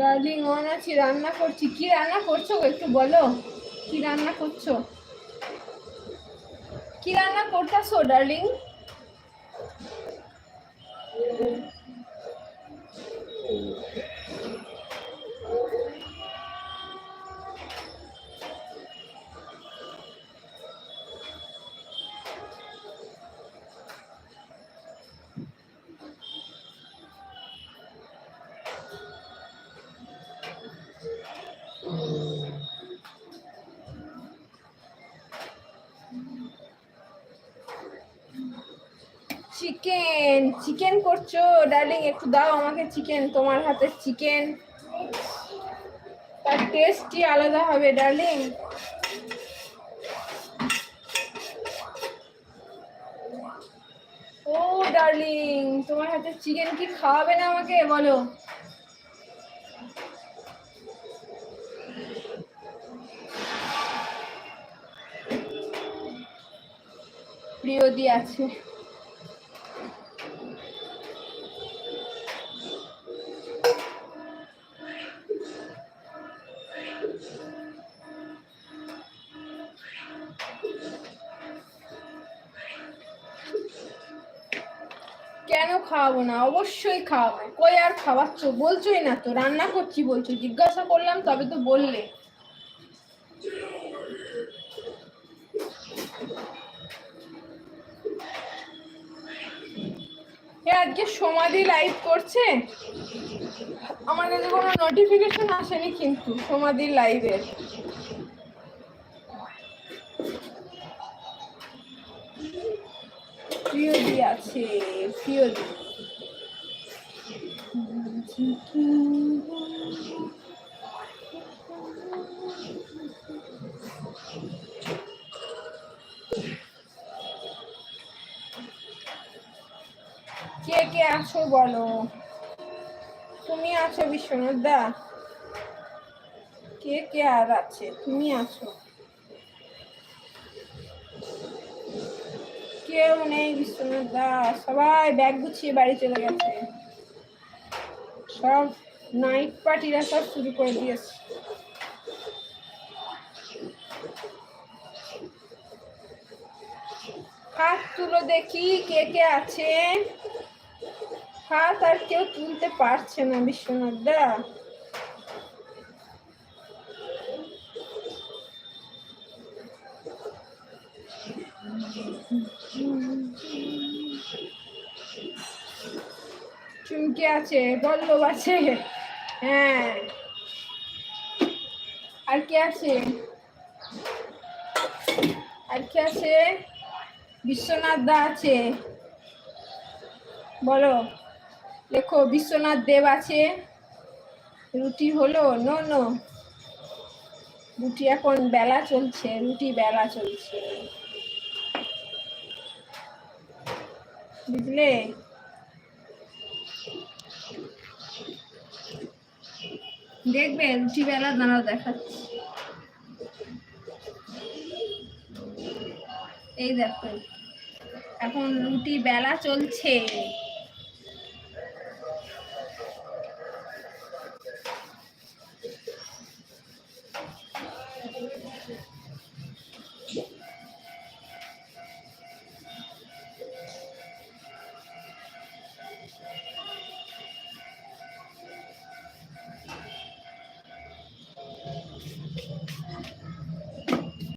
Darling on আছি রান্না করছি। কি রান্না করছ? একটু বলো? কি রান্না করছ? কি রান্না করতেছো ডার্লিং চিকেন চিকেন করছ ডার্লিং একটু দাও আমাকে চিকেন তোমার হাতের চিকেন তার টেস্টই আলাদা হবে ডার্লিং ও ডার্লিং তোমার হাতে চিকেন কি খাওয়াবে না আমাকে? বলো। প্রিয়দি আছে। কেন খাওয়াবো না? অবশ্যই খাওয়াবো। কই আর খাওয়াচ্ছ? বলছোই না তো। রান্না করছি বলছো। জিজ্ঞাসা করলাম, তবে তো বললে। আজকে সমাধি লাইভ করছে? আমার কোনো নোটিফিকেশন আসেনি কিন্তু সমাধি লাইভের আছে কে আছো বলো? তুমি আছো বিশ্বনাথ দা কে কে আর আছে? তুমি আছো। কেউ নেই বিশ্বনাথ দা সবাই ব্যাগ গুছিয়ে বাড়ি চলে গেছে। সব নাইট পার্টিরা সব শুরু করে দিয়েছে। হাত তুলো দেখি কে কে আছে। হাত আর কেউ তুলতে পারছে না বিশ্বনাথ দা। চুমকি আছে বল্লভ আছে হ্যাঁ। আর কে আছে? আর কে আছে? বিশ্বনাথ দা আছে। বলো। লেখো, বিশ্বনাথ দেব আছে। রুটি হলো, নো নো। রুটি এখন বেলা চলছে, রুটি বেলা চলছে। বুঝলে? দেখবে, রুটি বেলা দাঁড়াও দেখাচ্ছি। এই দেখো, এখন রুটি বেলা চলছে।